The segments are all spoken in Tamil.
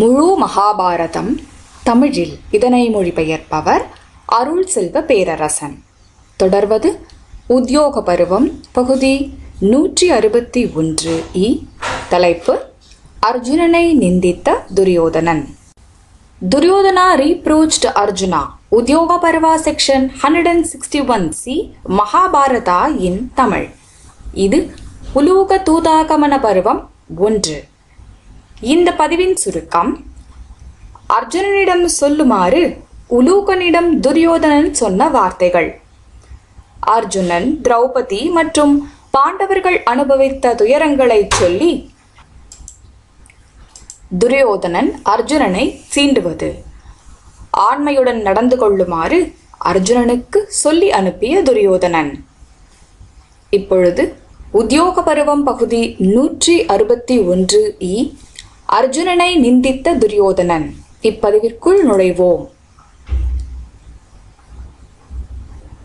முழு மகாபாரதம் தமிழில் இதனை மொழிபெயர்ப்பவர் அருள் செல்வ பேரரசன். தொடர்வது உத்தியோக பருவம் பகுதி நூற்றி அறுபத்தி ஒன்று இ தலைப்பு அர்ஜுனனை நிந்தித்த Duryodhanan. Duryodhana reproached Arjuna Udyoga Parva section hundred and sixty one C Mahabharata in Tamil. இது உலூக தூதாகமன பருவம் ஒன்று. இந்த பதிவின் சுருக்கம் அர்ஜுனனிடம் சொல்லுமாறு உலூகனிடம் துரியோதனன் சொன்ன வார்த்தைகள். அர்ஜுனன் திரௌபதி மற்றும் பாண்டவர்கள் அனுபவித்த துயரங்களை சொல்லி துரியோதனன் அர்ஜுனனை சீண்டுவது. ஆண்மையுடன் நடந்து கொள்ளுமாறு அர்ஜுனனுக்கு சொல்லி அனுப்பிய துரியோதனன். இப்பொழுது உத்தியோக பருவம் பகுதி நூற்றி அறுபத்தி ஒன்று இ அர்ஜுனனை நிந்தித்த துரியோதனன். இப்பதிவிற்குள் நுழைவோம்.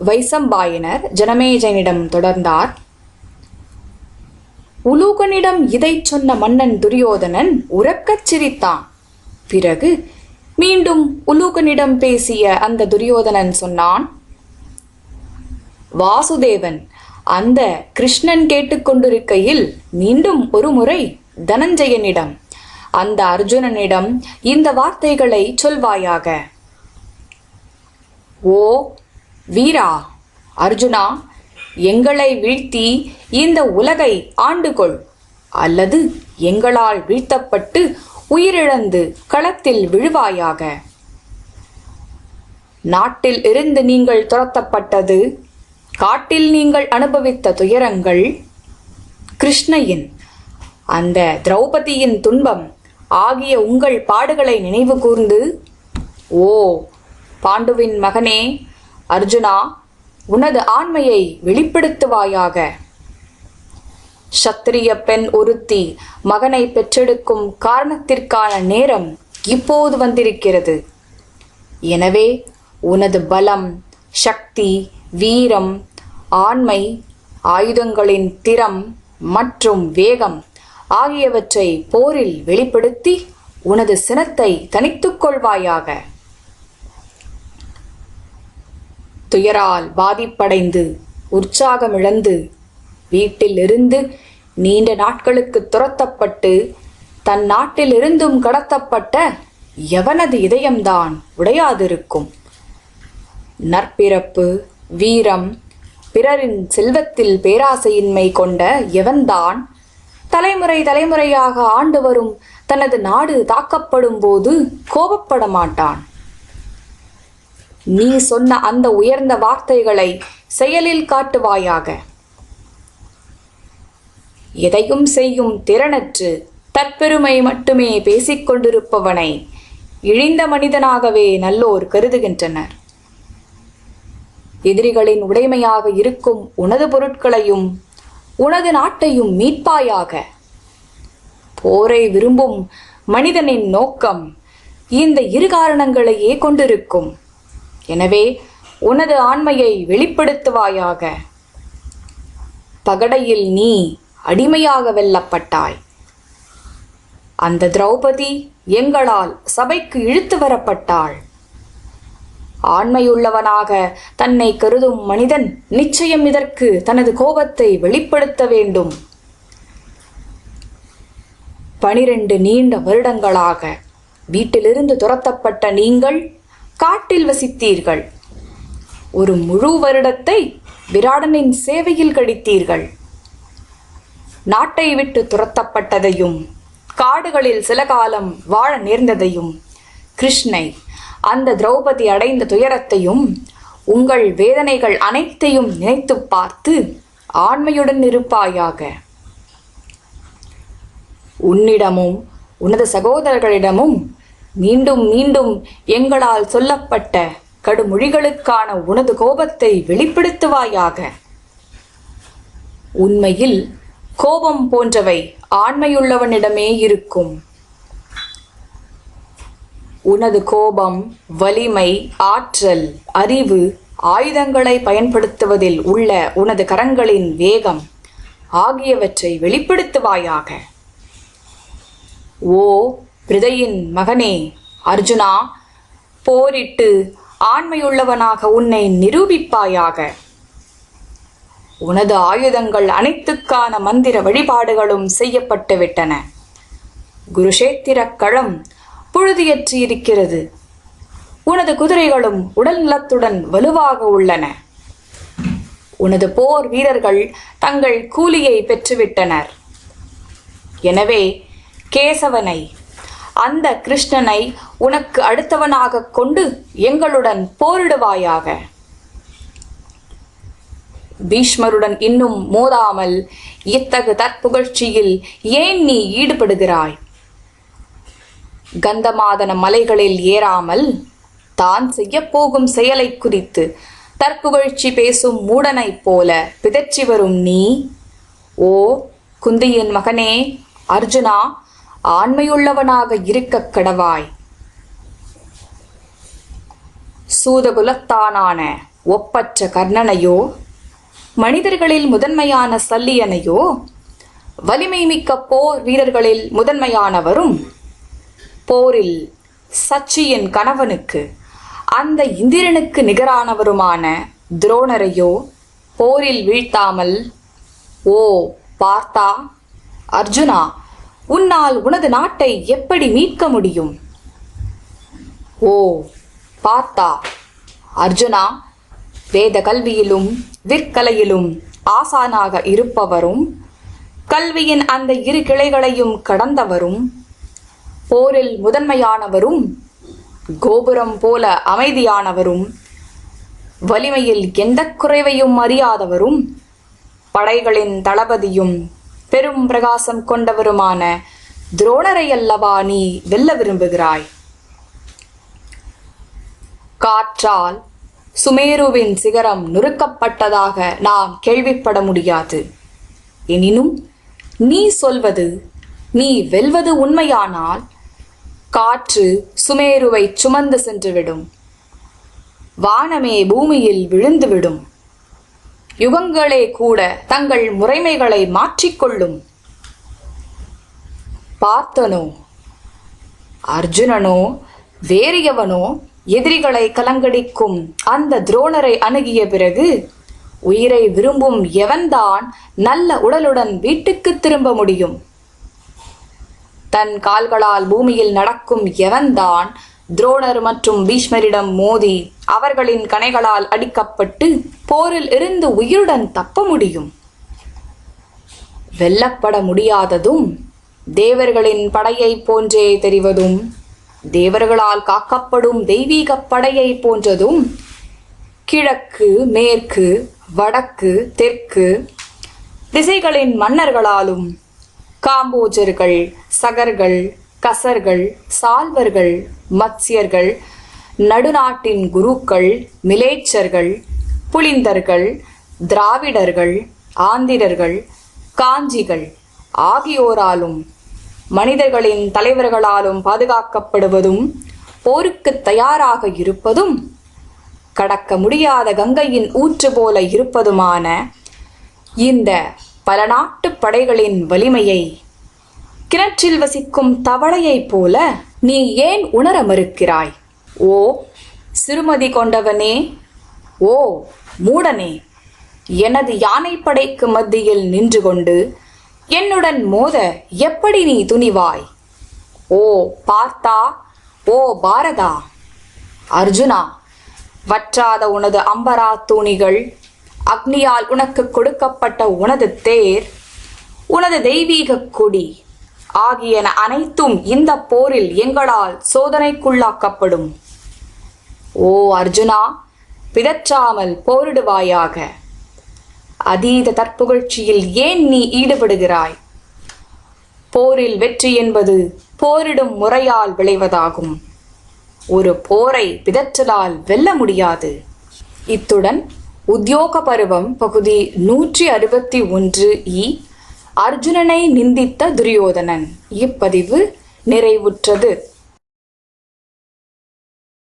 வைசம்பாயினர் ஜனமேஜனிடம் தொடர்ந்தார். உலூகனிடம் இதை சொன்ன மன்னன் துரியோதனன் உறக்கச் சிரித்தான். பிறகு மீண்டும் உலூகனிடம் பேசிய அந்த துரியோதனன் சொன்னான் வாசுதேவன் அந்த கிருஷ்ணன் கேட்டுக்கொண்டிருக்கையில் மீண்டும் ஒரு முறை தனஞ்சயனிடம் அந்த அர்ஜுனனிடம் இந்த வார்த்தைகளை சொல்வாயாக. ஓ வீரா அர்ஜுனா எங்களை வீழ்த்தி இந்த உலகை ஆண்டுகொள். அல்லது எங்களால் வீழ்த்தப்பட்டு உயிரிழந்து களத்தில் விழுவாயாக. நாட்டில் இருந்து நீங்கள் துரத்தப்பட்டது காட்டில் நீங்கள் அனுபவித்த துயரங்கள் கிருஷ்ணையின் அந்த திரௌபதியின் துன்பம் ஆகிய உங்கள் பாடுகளை நினைவு கூர்ந்து ஓ பாண்டுவின் மகனே அர்ஜுனா உனது ஆண்மையை வெளிப்படுத்துவாயாக. சத்திரிய பெண் ஒருத்தி மகனை பெற்றெடுக்கும் காரணத்திற்கான நேரம் இப்போது வந்திருக்கிறது. எனவே உனது பலம் சக்தி வீரம் ஆண்மை ஆயுதங்களின் திறம் மற்றும் வேகம் ஆகியவற்றை போரில் வெளிப்படுத்தி உனது சினத்தை தனித்துக் கொள்வாயாக. துயரால் பாதிப்படைந்து உற்சாகமிழந்து வீட்டிலிருந்து நீண்ட நாட்களுக்கு துரத்தப்பட்டு தன் நாட்டிலிருந்தும் கடத்தப்பட்ட எவனது இதயம்தான் உடையாதிருக்கும்? நற்பிறப்பு வீரம் பிறரின் செல்வத்தில் பேராசையின்மை கொண்ட எவன்தான் தலைமுறை தலைமுறையாக ஆண்டு வரும் தனது நாடு தாக்கப்படும் போது கோபப்பட மாட்டான். நீ சொன்ன அந்த உயர்ந்த வார்த்தைகளை செயலில் காட்டுவாயாக. எதையும் செய்யும் திறனற்று தற்பெருமை மட்டுமே பேசிக்கொண்டிருப்பவனை இழிந்த மனிதனாகவே நல்லோர் கருதுகின்றனர். எதிரிகளின் உடைமையாக இருக்கும் உனது பொருட்களையும் உனது நாட்டையும் மீட்பாயாக. போரை விரும்பும் மனிதனின் நோக்கம் இந்த இரு காரணங்களையே கொண்டிருக்கும். எனவே உனது ஆண்மையை வெளிப்படுத்துவாயாக. பகடையில் நீ அடிமையாக வெல்லப்பட்டாய். அந்த திரௌபதி எங்களால் சபைக்கு இழுத்து வரப்பட்டாள். ஆண்மையுள்ளவனாக தன்னை கருதும் மனிதன் நிச்சயம் இதற்கு தனது கோபத்தை வெளிப்படுத்த வேண்டும். பனிரெண்டு நீண்ட வருடங்களாக வீட்டிலிருந்து துரத்தப்பட்ட நீங்கள் காட்டில் வசித்தீர்கள். ஒரு முழு வருடத்தை விராடனின் சேவையில் கழித்தீர்கள். நாட்டை விட்டு துரத்தப்பட்டதையும் காடுகளில் சில காலம் வாழ நேர்ந்ததையும் கிருஷ்ணை அந்த திரௌபதி அடைந்த துயரத்தையும் உங்கள் வேதனைகள் அனைத்தையும் நினைத்து பார்த்து ஆண்மையுடன் இருப்பாயாக. உன்னிடமும் உனது சகோதரர்களிடமும் மீண்டும் மீண்டும் எங்களால் சொல்லப்பட்ட கடுமொழிகளுக்கான உனது கோபத்தை வெளிப்படுத்துவாயாக. உண்மையில் கோபம் போன்றவை ஆண்மையுள்ளவனிடமே இருக்கும். உனது கோபம் வலிமை ஆற்றல் அறிவு ஆயுதங்களை பயன்படுத்துவதில் உள்ள உனது கரங்களின் வேகம் ஆகியவற்றை வெளிப்படுத்துவாயாக. ஓ பிரதையின் மகனே அர்ஜுனா போரிட்டு ஆண்மையுள்ளவனாக உன்னை நிரூபிப்பாயாக. உனது ஆயுதங்கள் அனைத்துக்கான மந்திர வழிபாடுகளும் செய்யப்பட்டு விட்டன குருஷேத்திர களம் புழுதியற்றி இருக்கிறது உனது குதிரைகளும் உடல் நலத்துடன் வலுவாக உள்ளன. உனது போர் வீரர்கள் தங்கள் கூலியை பெற்றுவிட்டனர். எனவே கேசவனை அந்த கிருஷ்ணனை உனக்கு அடுத்தவனாக கொண்டு எங்களுடன் போரிடுவாயாக. பீஷ்மருடன் இன்னும் மோதாமல் இத்தகு தற்புகழ்ச்சியில் ஏன் நீ ஈடுபடுகிறாய்? கந்தமாதன மலைகளில் ஏறாமல் தான் செய்யப்போகும் செயலை குறித்து தற்புகழ்ச்சி பேசும் மூடனைப் போல பிதற்றி வரும் நீ. ஓ குந்தியின் மகனே அர்ஜுனா ஆண்மையுள்ளவனாக இருக்கக் கடவாய். சூதகுலத்தானான ஒப்பற்ற கர்ணனையோ மனிதர்களில் முதன்மையான சல்லியனையோ வலிமை மிக்க போர் வீரர்களில் முதன்மையானவரும் போரில் சச்சியின் கணவனுக்கு அந்த இந்திரனுக்கு நிகரானவருமான துரோணரையோ போரில் வீழ்த்தாமல் ஓ பார்த்தா அர்ஜுனா உன்னால் உனது நாட்டை எப்படி மீட்க முடியும்? ஓ பார்த்தா அர்ஜுனா வேத கல்வியிலும் விற்கலையிலும் ஆசானாக இருப்பவரும் கல்வியின் அந்த இரு கிளைகளையும் கடந்தவரும் போரில் முதன்மையானவரும் கோபுரம் போல அமைதியானவரும் வலிமையில் எந்த குறைவையும் அறியாதவரும் படைகளின் தளபதியும் பெரும் பிரகாசம் கொண்டவருமான துரோணரை அல்லவா நீ வெல்ல விரும்புகிறாய்? காற்றால் சுமேருவின் சிகரம் நுறுக்கப்பட்டதாக நாம் கேள்விப்பட முடியாது. எனினும் நீ சொல்வது நீ வெல்வது உண்மையானால் காற்று சுமேருவை சுமந்து சென்றுவிடும். வானமே பூமியில் விழுந்துவிடும். யுகங்களே கூட தங்கள் முறைமைகளை மாற்றிக்கொள்ளும். பார்த்தனோ? அர்ஜுனனோ? வேறியவனோ எதிரிகளை கலங்கடிக்கும் அந்த துரோணரை அணுகிய பிறகு உயிரை விரும்பும் எவன்தான் நல்ல உடலுடன் வீட்டுக்கு திரும்ப முடியும்? தன் கால்களால் பூமியில் நடக்கும் எவன்தான் துரோணர் மற்றும் பீஷ்மரிடம் மோதி அவர்களின் கணைகளால் அடிக்கப்பட்டு போரில் இருந்து உயிருடன் தப்ப முடியும்? வெல்லப்பட முடியாததும் தேவர்களின் படையை போன்றே தெரிவதும் தேவர்களால் காக்கப்படும் தெய்வீக படையை போன்றதும் கிழக்கு மேற்கு வடக்கு தெற்கு திசைகளின் மன்னர்களாலும் காம்போஜர்கள் சகர்கள் கசர்கள் சால்வர்கள் மத்சியர்கள் நடுநாட்டின் குருக்கள் மிலேச்சர்கள் புலிந்தர்கள் திராவிடர்கள் ஆந்திரர்கள் காஞ்சிகள் ஆகியோராலும் மனிதர்களின் தலைவர்களாலும் பாதுகாக்கப்படுவதும் போருக்கு தயாராக இருப்பதும் கடக்க முடியாத கங்கையின் ஊற்று போல இருப்பதுமான இந்த பல நாட்டு படைகளின் வலிமையை கிணற்றில் வசிக்கும் தவளையைப் போல நீ ஏன் உணர மறுக்கிறாய்? ஓ சிறுமதி கொண்டவனே. ஓ மூடனே. எனது யானைப்படைக்கு மத்தியில் நின்று கொண்டு என்னுடன் மோத எப்படி நீ துணிவாய்? ஓ பார்த்தா. ஓ பாரதா. அர்ஜுனா வற்றாத உனது அம்பரா தூணிகள் அக்னியால் உனக்கு கொடுக்கப்பட்ட உனது தேர் உனது தெய்வீக கொடி ஆகியன அனைத்தும் இந்த போரில் எங்களால் சோதனைக்குள்ளாக்கப்படும். ஓ அர்ஜுனா பிதற்றாமல் போரிடுவாயாக. அதீத தற்புகழ்ச்சியில் ஏன் நீ ஈடுபடுகிறாய்? போரில் வெற்றி என்பது போரிடும் முறையால் விளைவதாகும். ஒரு போரை பிதற்றலால் வெல்ல முடியாது. இத்துடன் உத்தியோக பருவம் பகுதி நூற்றி அறுபத்தி ஒன்று இ அர்ஜுனனை நிந்தித்த துரியோதனன். இப்பதிவு நிறைவுற்றது.